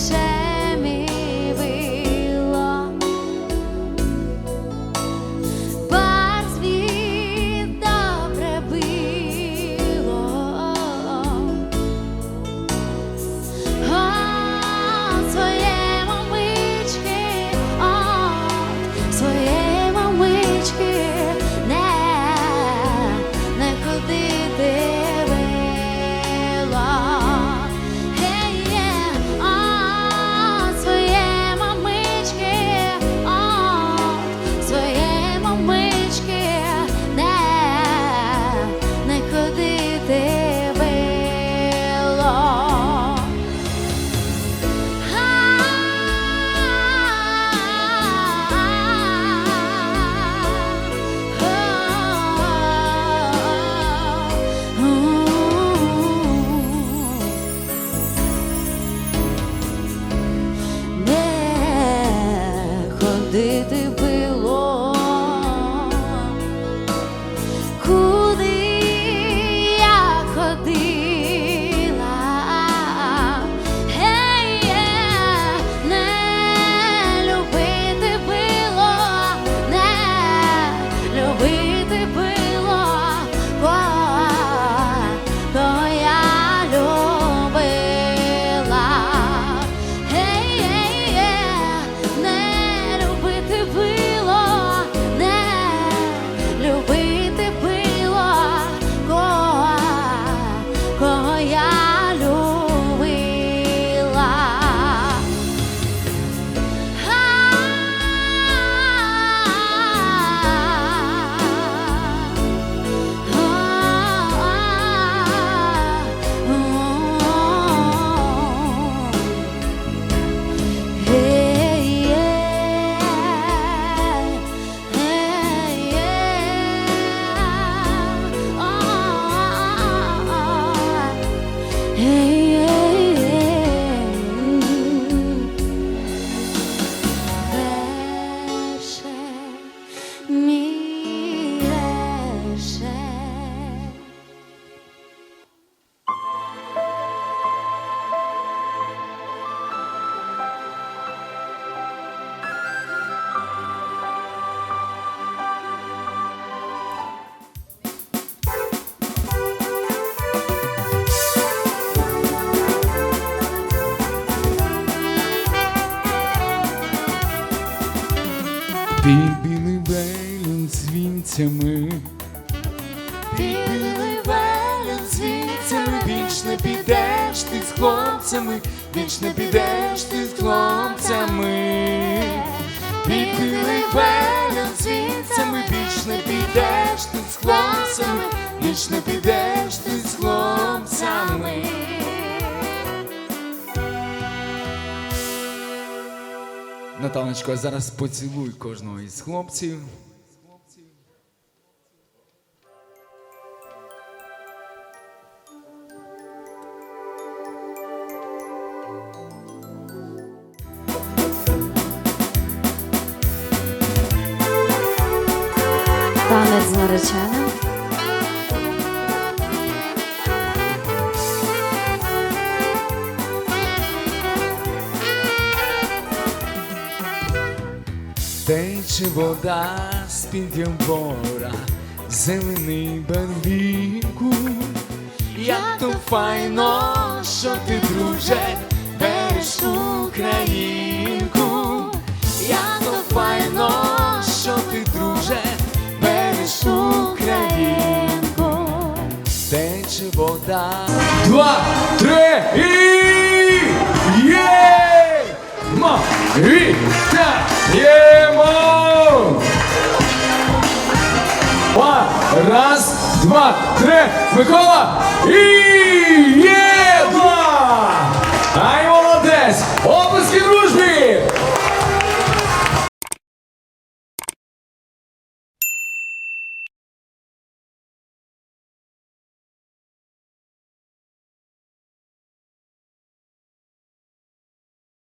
say Під білим велем з вінцями, під велін з вінцями, вічно підеш ти з хлопцями, Віч не підеш ти з хлопцями, Наталочко, а зараз поцілуй кожного із хлопців. Танець з Тече вода з-під ямбора, зелений барвінку. Як то файно, що ти, друже, береш українку. Як то файно, що ти, друже, береш українку. Тече вода. Два, три і є! Ма, вітаємо! Два, три, Микола! І є!